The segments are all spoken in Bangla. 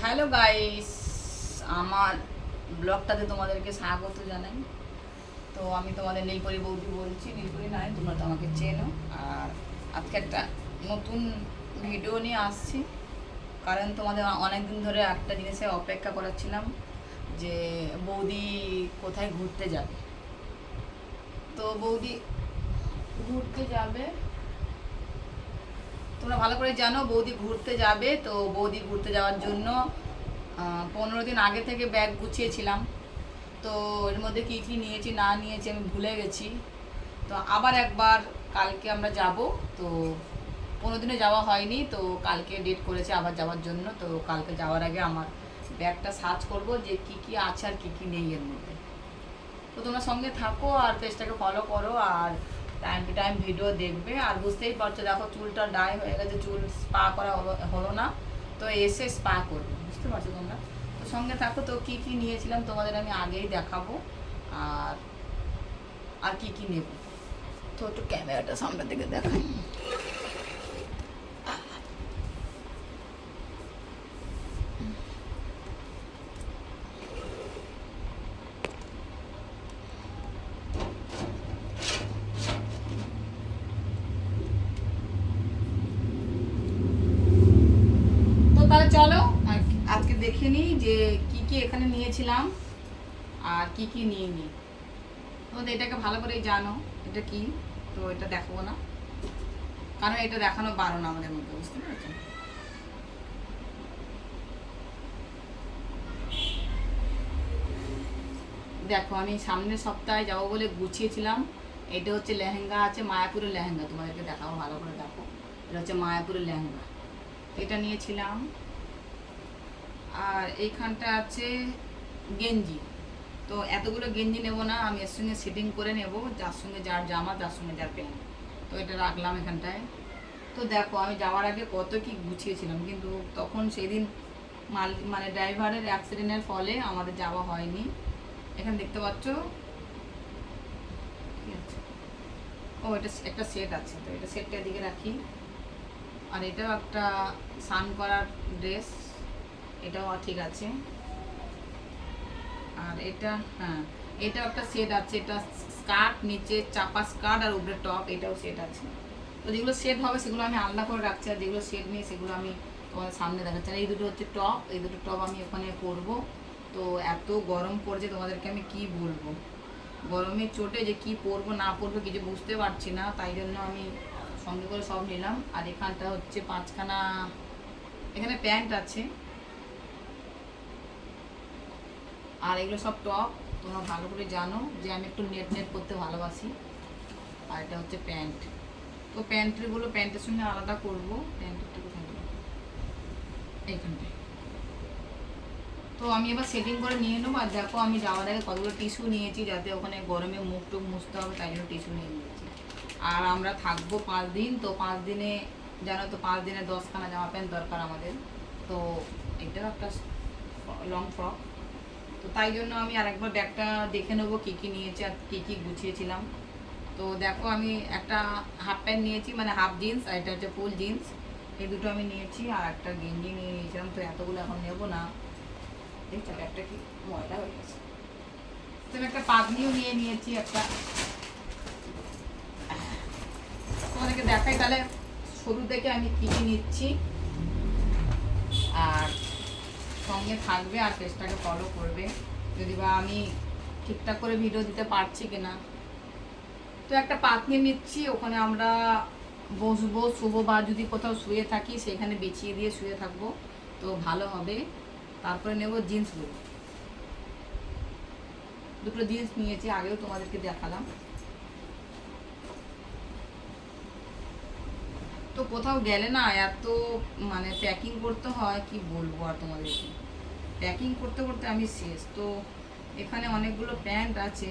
হ্যালো গাইস, আমার ব্লগটাতে তোমাদেরকে স্বাগত জানাই। তো আমি তোমাদের নীলপরি বৌদি বলছি, নীলপরি নাই তোমরা তো আমাকে চেনো। আর আজকে একটা নতুন ভিডিও নিয়ে আসছি। কারণ তোমাদের অনেক দিন ধরে একটা জিনিসে অপেক্ষা করাচ্ছিলাম যে বৌদি কোথায় ঘুরতে যাবে। তো বৌদি ঘুরতে যাবে তোমরা ভালো করে জানো, বৌদি ঘুরতে যাবে, তো বৌদি ঘুরতে যাওয়ার জন্য পনেরো দিন আগে থেকে ব্যাগ গুছিয়েছিলাম। তো এর মধ্যে কী কী নিয়েছি, না নিয়েছি আমি ভুলে গেছি। তো আবার একবার কালকে আমরা যাব, তো পনেরো দিনে যাওয়া হয়নি, তো কালকে ডেট করেছে আবার যাওয়ার জন্য, তো কালকে যাওয়ার আগে আমার ব্যাগটা সার্চ করব যে কি কি আছে আর কী কী নেই এর মধ্যে। তো তোমরা সঙ্গে থাকো আর পেজটাকে ফলো করো, আর টাইম টু টাইম ভিডিও দেখবে। আর বুঝতেই পারছ, দেখো চুলটা ডাই হয়ে গেছে, চুল স্পা করা হলো না। তো এসে স্পা করবে, বুঝতে পারছ তোমরা? তো সঙ্গে থাকো, তো কী কী নিয়েছিলাম তোমাদের আমি আগেই দেখাবো। আর আর কী কী নেব? তো একটু ক্যামেরাটা সামনের দিকে দেখাই তো তাহলে চলো আজকে দেখে নিই যে কি কি এখানে নিয়েছিলাম আর কি কি নিয়ে নিই তোমাদের এটাকে ভালো করে জানো, এটা কি? তো এটা দেখাবো না। কারণ এটা দেখানো বারণ আমাদের মধ্যে, বুঝতে পেরেছ? দেখো, আমি সামনের সপ্তাহে যাব বলে গুছিয়েছিলাম। এটা হচ্ছে লেহেঙ্গা আছে, মায়াপুরের লেহেঙ্গা। তোমাদেরকে দেখাবো, ভালো করে দেখো। এটা হচ্ছে মায়াপুরের লেহেঙ্গা। এটা নিয়েছিলাম। আর এইখানটা আছে গেঞ্জি। তো এতগুলো গেঞ্জি নেব না, আমি এর সঙ্গে সেটিং করে নেব, যার সঙ্গে যার জামা যার সঙ্গে যার প্যান্ট। তো এটা রাখলাম এখানটায়। তো দেখো, আমি যাওয়ার আগে কত কি গুছিয়েছিলাম, কিন্তু তখন সেদিন মাল মানে ড্রাইভারের অ্যাক্সিডেন্টের ফলে আমাদের যাওয়া হয়নি। এখানে দেখতে পাচ্ছ? ও, এটা একটা সেট আছে, তো এটা সেটটা এদিকে রাখি। আর এটাও একটা স্নান করার ড্রেস এটাও ঠিক আছে। আর এটা হ্যাঁ এটাও একটা সেট আছে, এটা স্কার্ট নিচে চাপা স্কার্ট আর উপরে টপ এটাও সেট আছে। তো যেগুলো সেট হবে, সেগুলো আমি আলাদা করে রাখছি, আর যেগুলো সেট নেই, সেগুলো আমি তোমাদের সামনে দেখাচ্ছি। আর এই দুটো হচ্ছে টপ এই দুটো টপ আমি ওখানে পরবো তো এত গরম পড়ছে, তোমাদেরকে আমি কি বলব? গরমের চোটে যে কি পরবো, না পরবো কিছু বুঝতে পারছি না, তাই জন্য আমি সঙ্গে করে সব নিলাম। আর এখানটা হচ্ছে পাঁচখানা, এখানে প্যান্ট আছে। আর এগুলো সব টপ তোমরা ভালো করে জানো যে আমি একটু নেট নেট করতে ভালোবাসি। আর এটা হচ্ছে প্যান্ট। তো প্যান্টগুলো প্যান্টের সঙ্গে আলাদা করব। প্যান্টের থেকে এইখানটায়। তো আমি এবার সেটিং করে নিয়ে নেব। আর দেখো আমি যাওয়ার আগে কতগুলো টিস্যু নিয়েছি যাতে ওখানে গরমে মুখ টুক মুছতে হবে, তাই জন্য টিস্যু নিয়ে নিয়েছি। আর আমরা থাকব পাঁচ দিন। তো পাঁচ দিনে, জানো তো পাঁচ দিনে দশখানা জামা প্যান্ট দরকার আমাদের। তো এটাও একটা লং ফ্রক তো তাই জন্য আমি আরেকবার ব্যাগটা দেখে নেব কী কী নিয়েছি আর কী কী গুছিয়েছিলাম। তো দেখো আমি একটা হাফ প্যান্ট নিয়েছি মানে হাফ জিন্স আর এটা হচ্ছে ফুল জিন্স। এই দুটো আমি নিয়েছি আর একটা গেঞ্জি নিয়ে নিয়েছিলাম, তো এতগুলো এখন নেব না। দেখছ একটা কি ময়লা হয়ে গেছে। তো আমি একটা পাগনিও নিয়ে নিয়েছি একটা। তোমাদেরকে দেখাই তাহলে, শুরু থেকে আমি কী কী নিচ্ছি আর সঙ্গে থাকবে আর পেজটাকে ফলো করবে। যদি বা আমি ঠিকঠাক করে ভিডিও দিতে পারছি কিনা। তো একটা পাতনি নিচ্ছি, ওখানে আমরা বসবো, শুবো বা যদি কোথাও শুয়ে থাকি, সেখানে বিছিয়ে দিয়ে শুয়ে থাকব। তো ভালো হবে। তারপরে নেব জিন্সগুলো দুটো জিন্স নিয়েছি, আগেও তোমাদেরকে দেখালাম। তো কোথাও গেলে না এত মানে প্যাকিং করতে হয়, কি বলব আর তোমাদেরকে? প্যাকিং করতে করতে আমি শেষ। তো এখানে অনেকগুলো প্যান্ট আছে।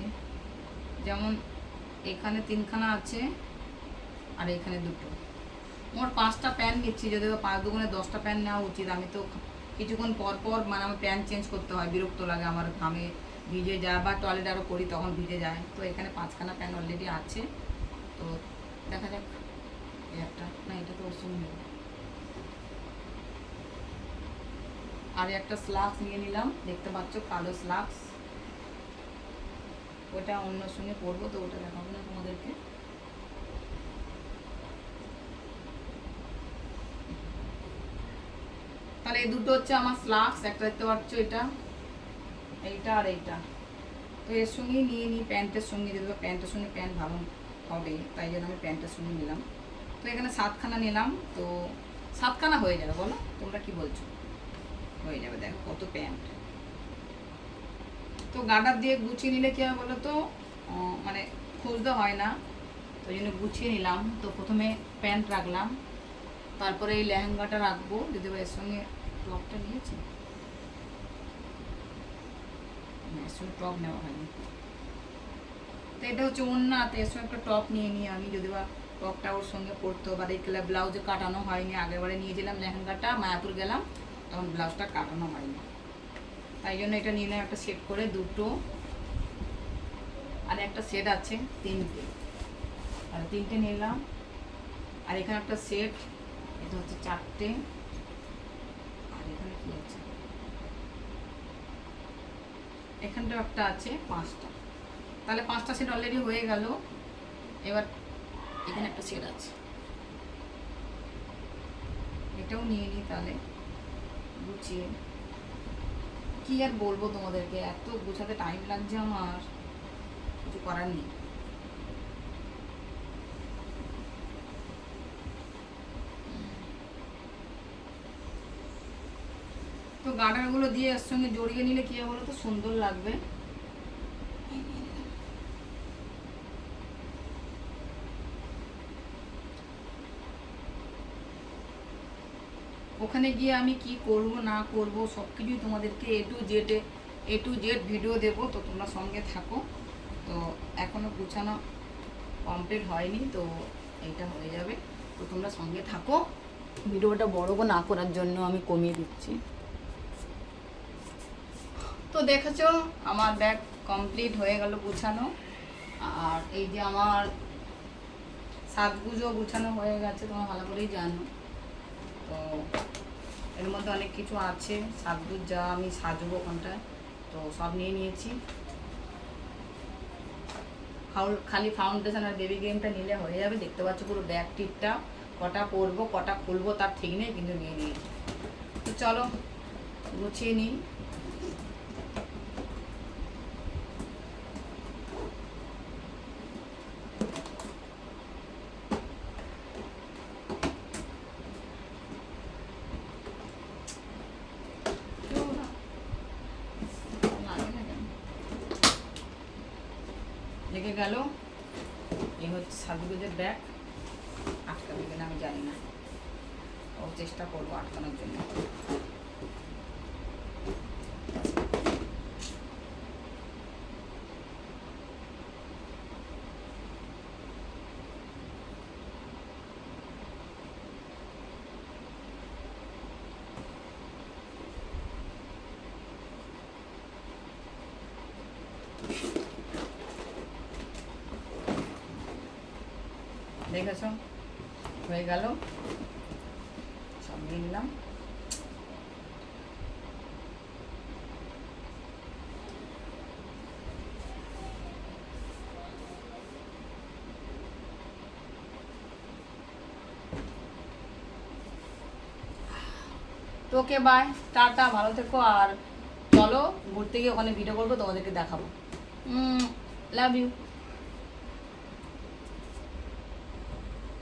যেমন এখানে তিনখানা আছে আর এখানে দুটো। মোট পাঁচটা প্যান্ট নিচ্ছি যদি পাঁচ দুগুণে দশটা প্যান্ট নেওয়া উচিত। আমি তো কিছুক্ষণ পর পর মানে আমার প্যান্ট চেঞ্জ করতে হয়, বিরক্ত লাগে আমার ঘামে। ভিজে যায় বা টয়লেট আরও করি, তখন ভিজে যায়। তো এখানে পাঁচখানা প্যান্ট অলরেডি আছে। তো সঙ্গে নেব। আর একটা স্লাক্স নিয়ে নিলাম। দেখতে পাচ্ছ কালো স্লাক্স। ওটা অন্য সঙ্গে পরবো তো ওটা দেখাবো না তোমাদেরকে। তাহলে এই দুটো হচ্ছে আমার স্লাক্স, একটা দেখতে পাচ্ছ এটা, এইটা আর এইটা। তো এর সঙ্গেই নিয়ে নিই, প্যান্টের সঙ্গে যদি প্যান্টের সঙ্গে প্যান্ট ভালো হবে, তাই জন্য আমি প্যান্টের সঙ্গে নিলাম। তো এখানে সাতখানা নিলাম, তো সাতখানা হয়ে যাবে, বলো, তোমরা কি বলছো? হয়ে যাবে, দেখো কত প্যান্ট। তো গার্ডার দিয়ে গুছিয়ে নিলে কী হবে বলো তো? মানে খুঁজতে হয় না, তো ওই জন্য গুছিয়ে নিলাম। তো প্রথমে প্যান্ট রাখলাম, তারপরে এই লেহেঙ্গাটা রাখব। যদি এর সঙ্গে টপটা নিয়েছি? টপ নেওয়া হয়নি। তো এটা হচ্ছে ওন্না তো এর সঙ্গে একটা টপ নিয়ে নিই আমি, যদি বা টপটা ওর সঙ্গে পরতো, বা দেখলে ব্লাউজে কাটানো হয়নি, আগেরবারে নিয়েছিলাম লেহেঙ্গাটা, মায়াপুর গেলাম, তখন ব্লাউজটা কাটানো হয়নি। তাই জন্য এটা নিয়ে নিলাম একটা সেট করে দুটো, আর একটা সেট আছে তিনটে। আর তিনটে নিলাম, আর এখানে একটা সেট এটা হচ্ছে চারটে। আর এখানে কি আছে? এখানটাও একটা আছে, পাঁচটা। তাহলে পাঁচটা সেট অলরেডি হয়ে গেল। এবার এখানে একটা সেট আছে এটাও নিয়ে নিই তাহলে। গুছিয়ে। কি আর বলব তোমাদেরকে? এত গোছাতে টাইম লাগছে আমার। কিছু করার নেই। তো গার্ডারগুলো দিয়ে এর সঙ্গে জড়িয়ে নিলে কি বলো তো সুন্দর লাগবে। ওখানে গিয়ে আমি কি করব, না করব সব কিছুই তোমাদেরকে এ টু জেডে এ টু জেড ভিডিও দেবো, তো তোমরা সঙ্গে থাকো। তো এখনও গুছানো কমপ্লিট হয়নি, তো এইটা হয়ে যাবে। তো তোমরা সঙ্গে থাকো। ভিডিওটা বড় না করার জন্য আমি কমিয়ে দিচ্ছি। তো দেখেছ, আমার ব্যাগ কমপ্লিট হয়ে গেল গুছানো। আর এই যে আমার সাজগুজও গুছানো হয়ে গেছে, তোমরা ভালো করেই জানো। তো এর মধ্যে অনেক কিছু আছে। সাজগুজ যা আমি সাজবো ওখানটায়। তো সব নিয়ে নিয়েছি। খালি ফাউন্ডেশন আর বেবি গেমটা নিলে হয়ে যাবে। দেখতে পাচ্ছ পুরো ব্যাগ টিপটা কটা পরবো, কটা খুলবো তার ঠিক নেই, কিন্তু নিয়ে নিয়েছি। তো চলো, গুছিয়ে নিই কেউ না। লাগে না কেন? লেগে গেল। এই হচ্ছে সাজগুজের ব্যাগ। আটকাবে কিনা আমি জানি না। ও চেষ্টা করব আটকানোর জন্য। দেখেছ হয়ে গেল। সব নিলাম। তো ওকে বাই টাটা, ভালো থেকো। আর চলো, ঘুরতে গিয়ে ওখানে ভিডিও করব, তোমাদেরকে দেখাবো। Love you